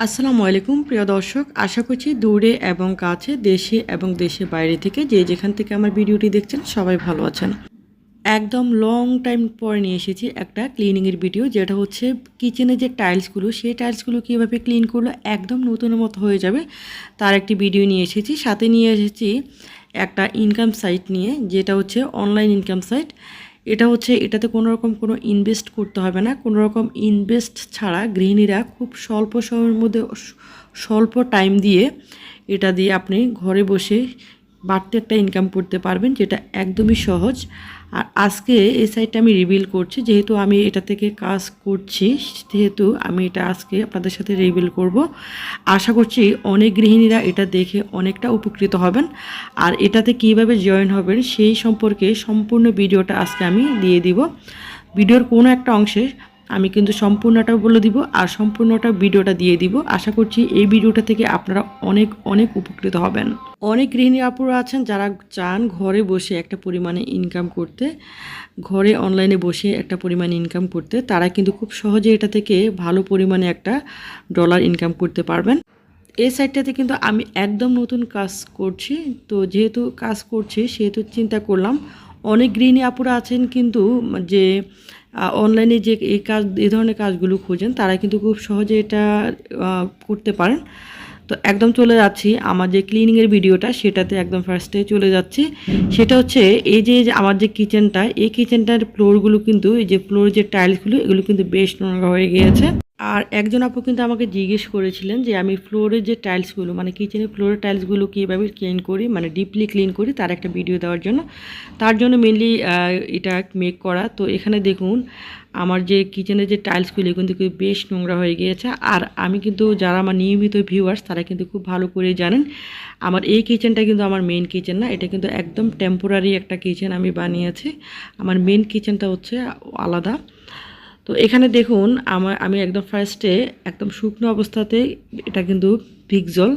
আসসালামু আলাইকুম, প্রিয় দর্শক। আশা করছি দূরে এবং কাছে, দেশে এবং দেশের বাইরে থেকে যে যেখান থেকে আমার ভিডিওটি দেখছেন, সবাই ভালো আছেন। একদম লং টাইম পরে নিয়ে এসেছি একটা ক্লিনিংয়ের ভিডিও যেটা হচ্ছে কিচেনের যে টাইলসগুলো সেই টাইলসগুলো কীভাবে ক্লিন করল একদম নতুনের মতো হয়ে যাবে, তার একটি ভিডিও নিয়ে এসেছি। সাথে নিয়ে এসেছি একটা ইনকাম সাইট নিয়ে, যেটা হচ্ছে অনলাইন ইনকাম সাইট এটা হচ্ছে, এটাতে কোনো রকম কোনো ইনভেস্ট করতে হবে না। কোনো রকম ইনভেস্ট ছাড়া গৃহিণীরা খুব স্বল্প সময়ের মধ্যে স্বল্প টাইম দিয়ে এটা দিয়ে আপনি ঘরে বসে বাড়তি একটা ইনকাম করতে পারবেন, যেটা একদমই সহজ। আর আজকে এই সাইডটা আমি রিভিল করছি, যেহেতু আমি এটা থেকে কাজ করছি যেহেতু আমি এটা আজকে আপনাদের সাথে রিভিল করব। আশা করছি অনেক গৃহিণীরা এটা দেখে অনেকটা উপকৃত হবেন। আর এটাতে কীভাবে জয়েন হবেন, সেই সম্পর্কে সম্পূর্ণ ভিডিওটা আজকে আমি দিয়ে দিব। ভিডিওর কোনো একটা অংশে আমি কিন্তু সম্পূর্ণটা বলে দিব আর সম্পূর্ণটা ভিডিওটা দিয়ে দিব। আশা করছি এই ভিডিওটা থেকে আপনারা অনেক অনেক উপকৃত হবেন। অনেক গৃহিণী আপুরা আছেন যারা চান ঘরে বসে একটা পরিমাণে ইনকাম করতে, ঘরে অনলাইনে বসে একটা পরিমাণে ইনকাম করতে, তারা কিন্তু খুব সহজে এটা থেকে ভালো পরিমাণে একটা ডলার ইনকাম করতে পারবেন। এই সাইটটাতে কিন্তু আমি একদম নতুন কাজ করছি। তো যেহেতু কাজ করছি, সেহেতু চিন্তা করলাম, অনেক গৃহিণী আপুরা আছেন কিন্তু যে অনলাইনে যে এই কাজ, এই ধরনের কাজগুলো খোঁজেন, তারা কিন্তু খুব সহজে এটা করতে পারেন। তো একদম চলে যাচ্ছি, আমার যে ক্লিনিংয়ের ভিডিওটা, সেটাতে একদম ফার্স্টে চলে যাচ্ছি। সেটা হচ্ছে, এই যে আমার যে কিচেনটা এই কিচেনটার ফ্লোরগুলো কিন্তু, এই যে ফ্লোর যে টাইলসগুলো এগুলো কিন্তু বেশ নোংরা হয়ে গিয়েছে। আর একজন আপু কিন্তু আমাকে জিজ্ঞেস করেছিলেন যে আমি ফ্লোরের যে টাইলসগুলো মানে কিচেনের ফ্লোরের টাইলসগুলো কীভাবে ক্লিন করি মানে ডিপলি ক্লিন করি তার একটা ভিডিও দেওয়ার জন্য। তার জন্য মেনলি এটা মেক করা। তো এখানে দেখুন, আমার যে কিচেনের যে টাইলসগুলো কিন্তু বেশ নোংরা হয়ে গিয়েছে। আর আমি কিন্তু যারা আমার নিয়মিত ভিউয়ার্স তারা কিন্তু খুব ভালো করে জানেন, আমার এই কিচেনটা কিন্তু আমার মেন কিচেন না। এটা কিন্তু একদম টেম্পোরারি একটা কিচেন আমি বানিয়েছি। আমার মেন কিচেনটা হচ্ছে আলাদা। তো এখানে দেখুন আমার আমি একদম ফার্স্টে একদম শুকনো অবস্থাতে এটা কিন্তু ভিগজল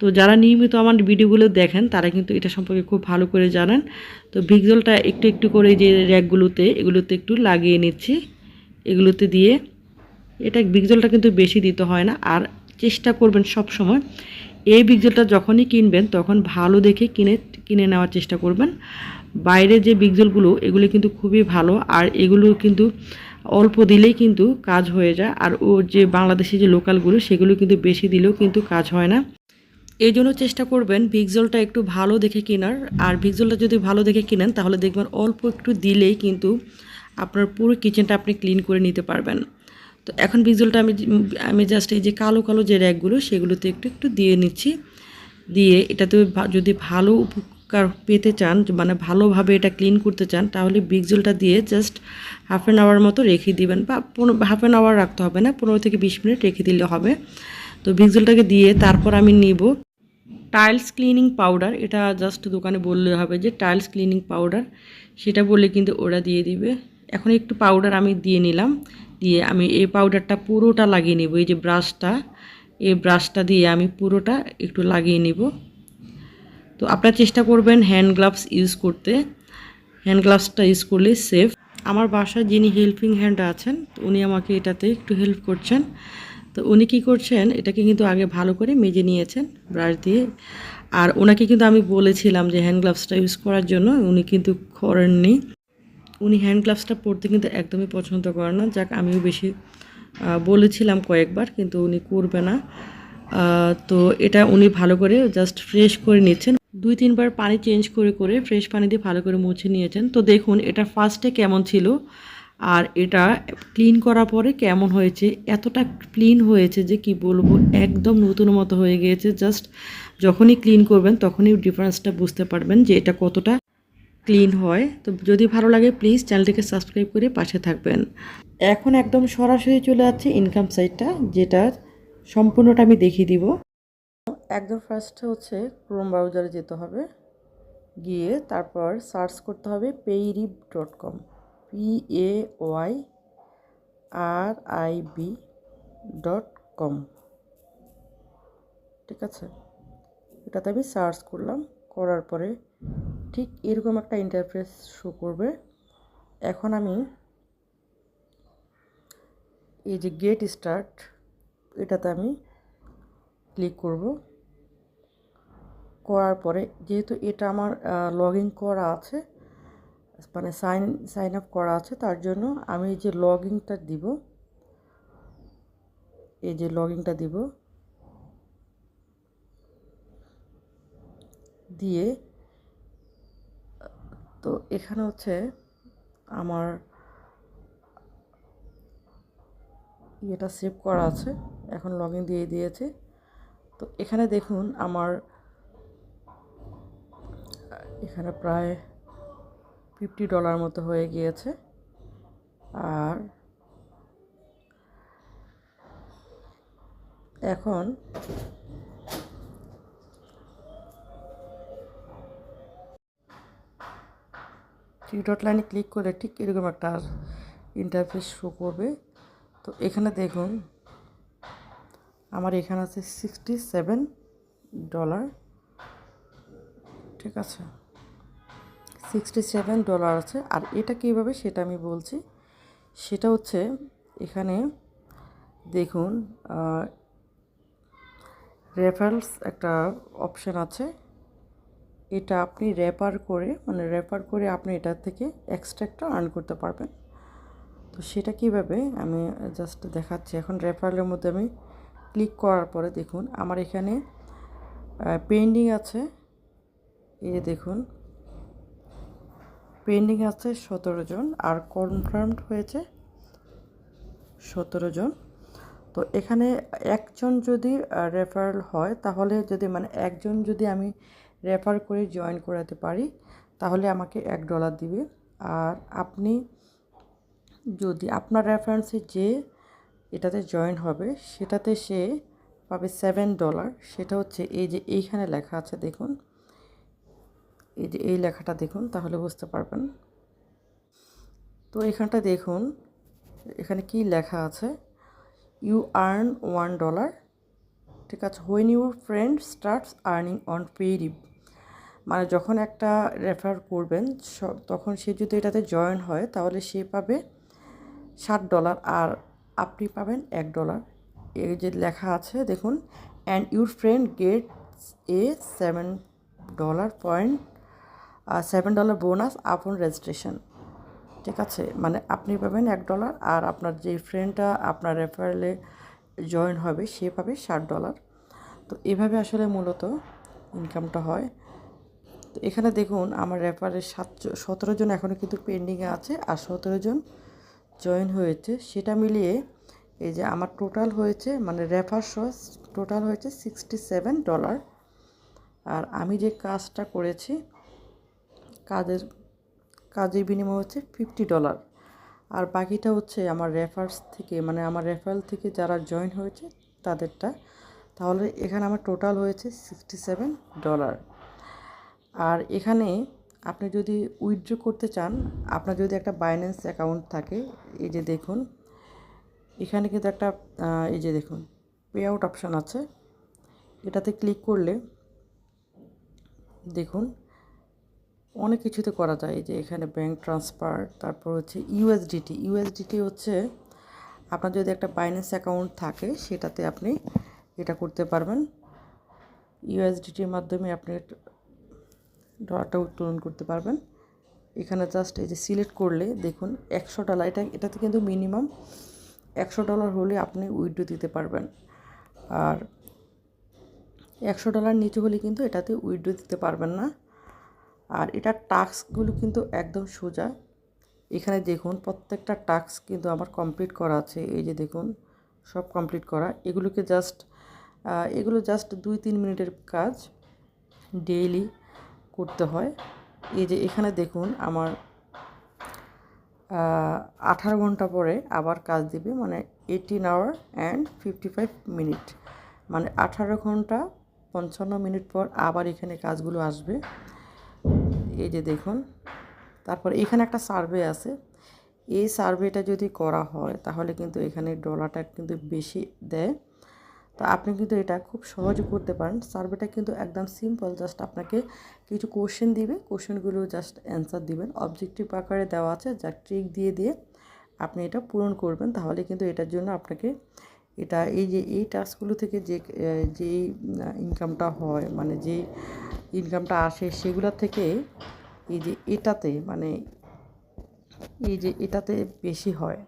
তো যারা নিয়মিত আমার ভিডিওগুলো দেখেন, তারা কিন্তু এটা সম্পর্কে খুব ভালো করে জানেন। তো ভিগজলটা একটু একটু করে যে র্যাকগুলোতে, এগুলোতে একটু লাগিয়ে নিচ্ছি। এগুলোতে দিয়ে এটা ভিগজলটা কিন্তু বেশি দিতে হয় না। আর চেষ্টা করবেন সব সময় এই বিগজলটা যখনই কিনবেন, তখন ভালো দেখে কিনে কিনে নেওয়ার চেষ্টা করবেন। বাইরে যে বিগজলগুলো এগুলো কিন্তু খুবই ভালো। আর এগুলো কিন্তু অল্প দিলেই কিন্তু কাজ হয়ে যায়। আর ও যে বাংলাদেশি যে লোকালগুলো, সেগুলো কিন্তু বেশি দিলেও কিন্তু কাজ হয় না। এই জন্য চেষ্টা করবেন ভিগজলটা একটু ভালো দেখে কেনার। আর ভিগজলটা যদি ভালো দেখে কিনেন, তাহলে দেখবেন অল্প একটু দিলেই কিন্তু আপনার পুরো কিচেনটা আপনি ক্লিন করে নিতে পারবেন। তো এখন ভিজুয়ালটা আমি আমি জাস্ট এই যে কালো কালো যে র্যাকগুলো সেগুলোতে একটু একটু দিয়ে নিচ্ছি। দিয়ে এটাতে যদি ভালো উপকার পেতে চান মানে ভালোভাবে এটা ক্লিন করতে চান, তাহলে বিগজলটা দিয়ে জাস্ট হাফ অ্যান আওয়ার মতো রেখে দিবেন বা পনেরো হাফ অ্যান আওয়ার রাখতে হবে না, পনেরো থেকে বিশ মিনিট রেখে দিলে হবে। তো বিগজলটাকে দিয়ে তারপর আমি নিব টাইলস ক্লিনিং পাউডার এটা জাস্ট দোকানে বললে হবে যে টাইলস ক্লিনিং পাউডার সেটা বললে কিন্তু ওরা দিয়ে দিবে। এখন একটু পাউডার আমি দিয়ে নিলাম, দিয়ে আমি এই পাউডারটা পুরোটা লাগিয়ে নিব, এই যে ব্রাশটা এই ব্রাশটা দিয়ে আমি পুরোটা একটু লাগিয়ে নিব। তো আপনারা চেষ্টা করবেন হ্যান্ড গ্লাভস ইউজ করতে। হ্যান্ড গ্লাভসটা ইউজ করলে সেফ আমার বাসায় যিনি হেল্পিং হ্যান্ড আছেন, তো উনি আমাকে এটাতে একটু হেল্প করছেন। তো উনি কী করছেন, এটাকে কিন্তু আগে ভালো করে মেজে নিয়েছেন ব্রাশ দিয়ে। আর ওনাকে কিন্তু আমি বলেছিলাম যে হ্যান্ড গ্লাভসটা ইউজ করার জন্য, উনি কিন্তু করেননি। উনি হ্যান্ড গ্লাভসটা পরতে কিন্তু একদমই পছন্দ করেন না। যাক, আমিও বেশি বলেছিলাম কয়েকবার, কিন্তু উনি করবে না। তো এটা উনি ভালো করে জাস্ট ফ্রেশ করে নিচ্ছেন। দুই তিনবার পানি চেঞ্জ করে করে ফ্রেশ পানি দিয়ে ভালো করে মুছে নিয়েছেন। তো দেখুন, এটা ফার্স্টে কেমন ছিল আর এটা ক্লিন করার পরে কেমন হয়েছে, এতটা ক্লিন হয়েছে যে কি বলব, একদম নতুন মতো হয়ে গিয়েছে। জাস্ট যখনই ক্লিন করবেন তখনই ডিফারেন্সটা বুঝতে পারবেন যে এটা কতটা ক্লিন হয়। তো যদি ভালো লাগে প্লিজ চ্যানেলটিকে সাবস্ক্রাইব করে পাশে থাকবেন। এখন একদম সরাসরি চলে যাচ্ছে ইনকাম সাইটটা যেটা সম্পূর্ণটা আমি দেখিয়ে দিব। একদম ফার্স্টে হচ্ছে ক্রোম ব্রাউজারে যেতে হবে। গিয়ে তারপর সার্চ করতে হবে Payrib dot com P A Y R I B dot com ঠিক আছে? এটাতে আমি সার্চ করলাম, করার পরে ঠিক এরকম একটা ইন্টারফেস শো করবে। এখন আমি এই যে গেট স্টার্ট এটাতে আমি ক্লিক করব। করার পরে যেহেতু এটা আমার লগ ইন করা আছে মানে সাইন সাইন আপ করা আছে, তার জন্য আমি এই যে লগ ইনটা দিব, এই যে লগ ইনটা দিব, দিয়ে, তো এখানে হচ্ছে আমার ইয়েটা সেভ করা আছে, এখন লগ ইন দিয়ে দিয়েছে, তো এখানে দেখুন আমার এখানে প্রায় ফিফটি ডলার মতো হয়ে গিয়েছে। আর এখন থ্রি ডট লাইনে ক্লিক করলে ঠিক এরকম একটা ইন্টারফেস শো করবে। তো এখানে দেখুন, আমার এখানে আছে সিক্সটি সেভেন ডলার ঠিক আছে? সিক্সটি সেভেন ডলার আছে। আর এটা কীভাবে সেটা আমি বলছি। সেটা হচ্ছে এখানে দেখুন রেফারেলস একটা অপশান আছে। এটা আপনি র্যাপার করে মানে র্যাপার করে আপনি এটা থেকে এক্সট্রা একটা আর্ন করতে পারবেন। তো সেটা কীভাবে? আমি জাস্ট দেখাচ্ছি। এখন রেফারেলের মধ্যে আমি ক্লিক করার পরে দেখুন, আমার এখানে পেন্ডিং আছে। যে দেখুন পেন্ডিং আছে সতেরো জন আর কনফার্মড হয়েছে সতেরো জন। তো এখানে একজন যদি রেফারেল হয়, তাহলে যদি মানে একজন যদি আমি রেফার করে জয়েন করাতে পারি, তাহলে আমাকে এক ডলার দিবে। আর আপনি যদি, আপনার রেফারেন্সে যে এটাতে জয়েন হবে, সেটাতে সে পাবে সেভেন ডলার সেটা হচ্ছে এই যে এইখানে লেখা আছে, দেখুন। এই যে এই লেখাটা দেখুন, তাহলে বুঝতে পারবেন। তো এখানটা দেখুন, এখানে কি লেখা আছে? ইউ আর্ন ওয়ান ডলার ঠিক আছে? When your friend starts earning on Payrib মানে যখন একটা রেফার করবেন তখন সে যদি এটাতে জয়েন হয়, তাহলে সে পাবে ষাট ডলার আর আপনি পাবেন এক ডলার এই যে লেখা আছে, দেখুন and your friend gets a seven dollar point seven dollar bonus upon registration ঠিক আছে? মানে আপনি পাবেন এক ডলার আর আপনার যে ফ্রেন্ডটা আপনার রেফারেলে জয়েন হবে, সে পাবে ষাট ডলার তো এভাবে আসলে মূলত ইনকামটা হয়। তো এখানে দেখুন, আমার রেফারের সাত সতেরো জন এখনও কিন্তু পেন্ডিংয়ে আছে আর সতেরো জন জয়েন হয়েছে। সেটা মিলিয়ে এই যে আমার টোটাল হয়েছে মানে রেফার সহ টোটাল হয়েছে সিক্সটি সেভেন ডলার আর আমি যে কাজটা করেছি কাজের কাজের বিনিময় হচ্ছে ফিফটি ডলার আর বাকিটা হচ্ছে আমার রেফার্স থেকে মানে আমার রেফারেল থেকে যারা জয়েন হয়েছে তাদেরটা। তাহলে এখানে আমার টোটাল হয়েছে সিক্সটি সেভেন ডলার আর এখানে আপনি যদি উইথড্র করতে চান, আপনার যদি একটা বাইন্যান্স অ্যাকাউন্ট থাকে, এই যে দেখুন, এখানে কিন্তু একটা এই যে দেখুন পে আউট অপশান আছে। এটাতে ক্লিক করলে দেখুন অনেক কিছুতে করা যায়। যে এখানে ব্যাঙ্ক ট্রান্সফার তারপর হচ্ছে ইউএসডিটি ইউএসডিটি হচ্ছে আপনার যদি একটা বাইন্যান্স অ্যাকাউন্ট থাকে, সেটাতে আপনি এটা করতে পারবেন। ইউএসডিটির মাধ্যমে আপনি ডলারটা উত্তোলন করতে পারবেন। এখানে জাস্ট এই যে সিলেক্ট করলে দেখুন একশো ডলার এটা, এটাতে কিন্তু মিনিমাম একশো ডলার হলে আপনি উইড্রো দিতে পারবেন। আর একশো ডলার নিচে হলে কিন্তু এটাতে উইড্রো দিতে পারবেন না। আর এটার টাস্কগুলো কিন্তু একদম সোজা। এখানে দেখুন প্রত্যেকটা টাস্ক কিন্তু আমার কমপ্লিট করা আছে। এই যে দেখুন, সব কমপ্লিট করা। এগুলোকে জাস্ট এগুলো জাস্ট দুই তিন মিনিটের কাজ ডেইলি করতে হয়। এই যে এখানে দেখুন আমার আঠারো ঘণ্টা পরে আবার কাজ দিবে মানে eighteen hour and fifty five minute মানে আঠারো ঘণ্টা পঞ্চান্ন মিনিট পর আবার এখানে কাজগুলো আসবে। এই যে দেখুন, তারপর এখানে একটা সার্ভে আছে। এই সার্ভেটা যদি করা হয়, তাহলে কিন্তু এখানে ডলারটা কিন্তু বেশি দেয়। তো আপনি কিন্তু এটা খুব সহজে করতে পারেন। সার্ভেটা কিন্তু একদম সিম্পল জাস্ট আপনাকে কিছু কোশ্চেন দিবে। কোশ্চেনগুলো জাস্ট অ্যান্সার দিবেন। অবজেক্টিভ আকারে দেওয়া আছে, যা ট্রিক দিয়ে দিয়ে আপনি এটা পূরণ করবেন। তাহলে কিন্তু এটার জন্য আপনাকে এটা এই যে এই টাস্কগুলো থেকে যে যে ইনকামটা হয় মানে যে ইনকামটা আসে সেগুলোর থেকে এই যে এটাতে মানে এই যে এটাতে বেশি হয়।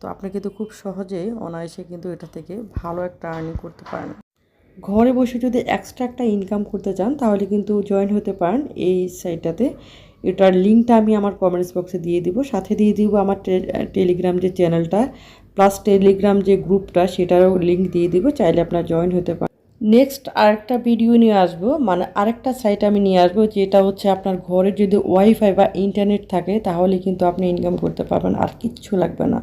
তো আপনি কিন্তু খুব সহজে অনায়াসে কিন্তু এটা থেকে ভালো একটা আর্নিং করতে পারেন। ঘরে বসে যদি এক্সট্রা একটা ইনকাম করতে চান, তাহলে কিন্তু জয়েন হতে পারেন এই সাইটটাতে এটার লিঙ্কটা আমি আমার কমেন্টস বক্সে দিয়ে দিব। সাথে দিয়ে দিব আমার টেলিগ্রাম যে চ্যানেলটা প্লাস টেলিগ্রাম যে গ্রুপটা, সেটারও লিঙ্ক দিয়ে দেবো, চাইলে আপনার জয়েন হতে পারেন। নেক্সট আরেকটা ভিডিও নিয়ে আসব মানে আরেকটা সাইট আমি নিয়ে আসব, যেটা হচ্ছে আপনার ঘরে যদি ওয়াইফাই বা ইন্টারনেট থাকে, তাহলে কিন্তু আপনি ইনকাম করতে পারবেন, আর কিচ্ছু লাগবে না।